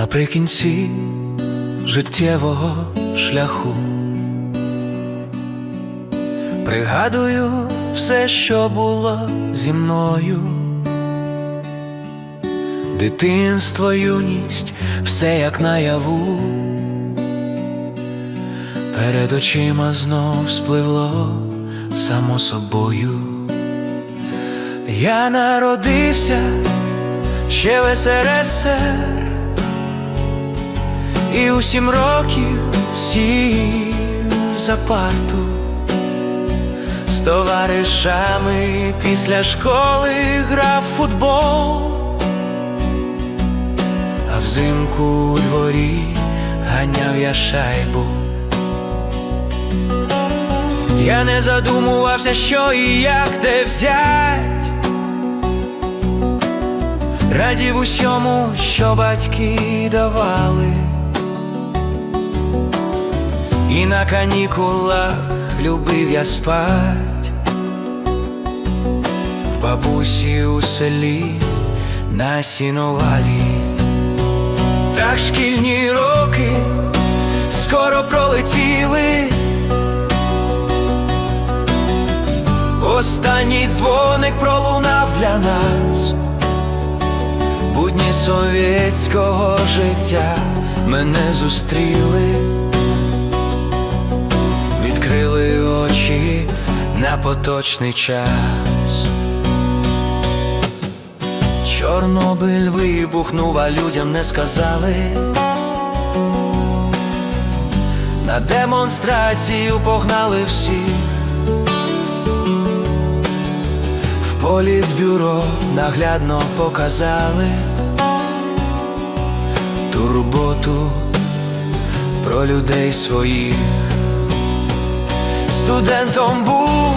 наприкінці життєвого шляху. Пригадую все, що було зі мною. Дитинство, юність, все як наяву. Перед очима знов спливло само собою. Я народився ще в СРСР і у сім років сів за парту з товаришами після школи грав футбол, а взимку у дворі ганяв я шайбу. Я не задумувався, що і як де взять. Радів усьому, що батьки давали, і на канікулах любив я спать в бабусі у селі на сіновалі. Так шкільні роки скоро пролетіли. Останній дзвоник пролунав для нас, будні совєтського життя мене зустріли, поточний час. Чорнобиль вибухнув, а людям не сказали. На демонстрацію погнали всіх. Політбюро наглядно показали турботу про людей своїх. Студентом був,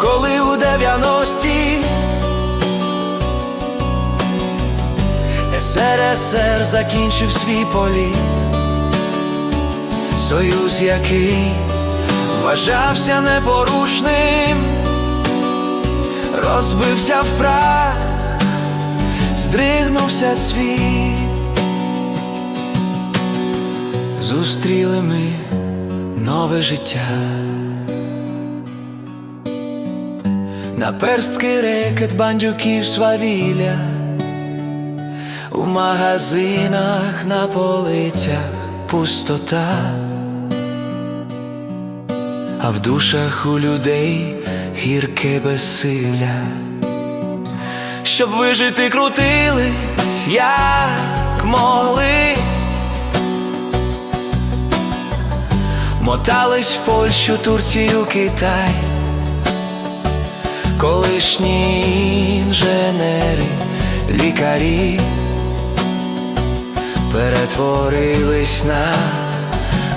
коли у 90-ті СРСР закінчив свій політ, союз, який вважався непорушним. Розбився в прах, здригнувся світ, зустріли ми нове життя, на перстки рекет бандюків свавілля, у магазинах на полицях пустота. А в душах у людей гірке безсилля, щоб вижити, крутились, як могли, мотались в Польщу, Турцію, Китай, колишні інженери, лікарі перетворились на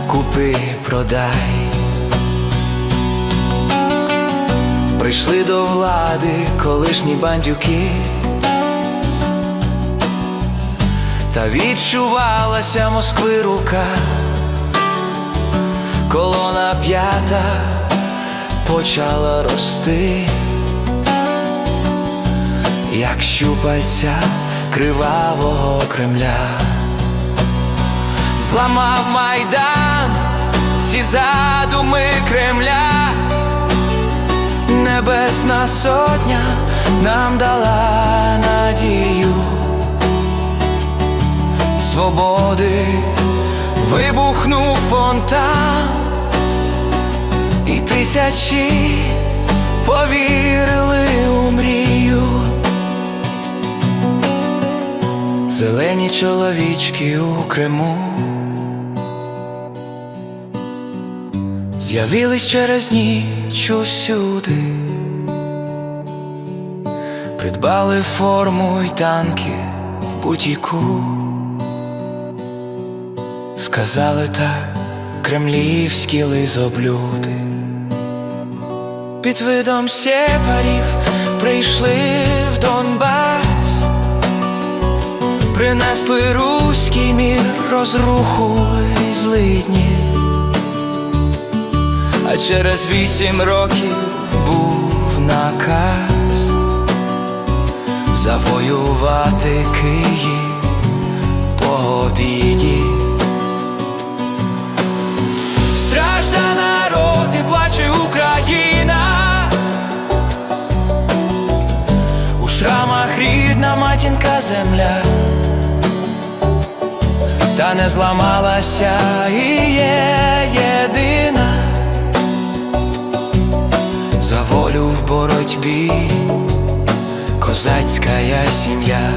купи продай. Прийшли до влади колишні бандюки, та відчувалася Москви рука, колона п'ята почала рости, як щупальця кривавого Кремля, зламав майдан всі задуми Кремля. Небесна сотня нам дала надію свободи вибухнув фонтан, і тисячі чоловічки у Криму. З'явились через ніч усюди, придбали форму й танки в бутіку, сказали так кремлівські лизоблюди, під видом сепарів прийшли в Донбас, принесли руський мір розруху і злидні, а через вісім років був наказ завоювати Київ по обіді. Стражда народ і плаче Україна, у шрамах рідна матінка земля та не зламалася і є єдина за волю в боротьбі, козацька сім'я.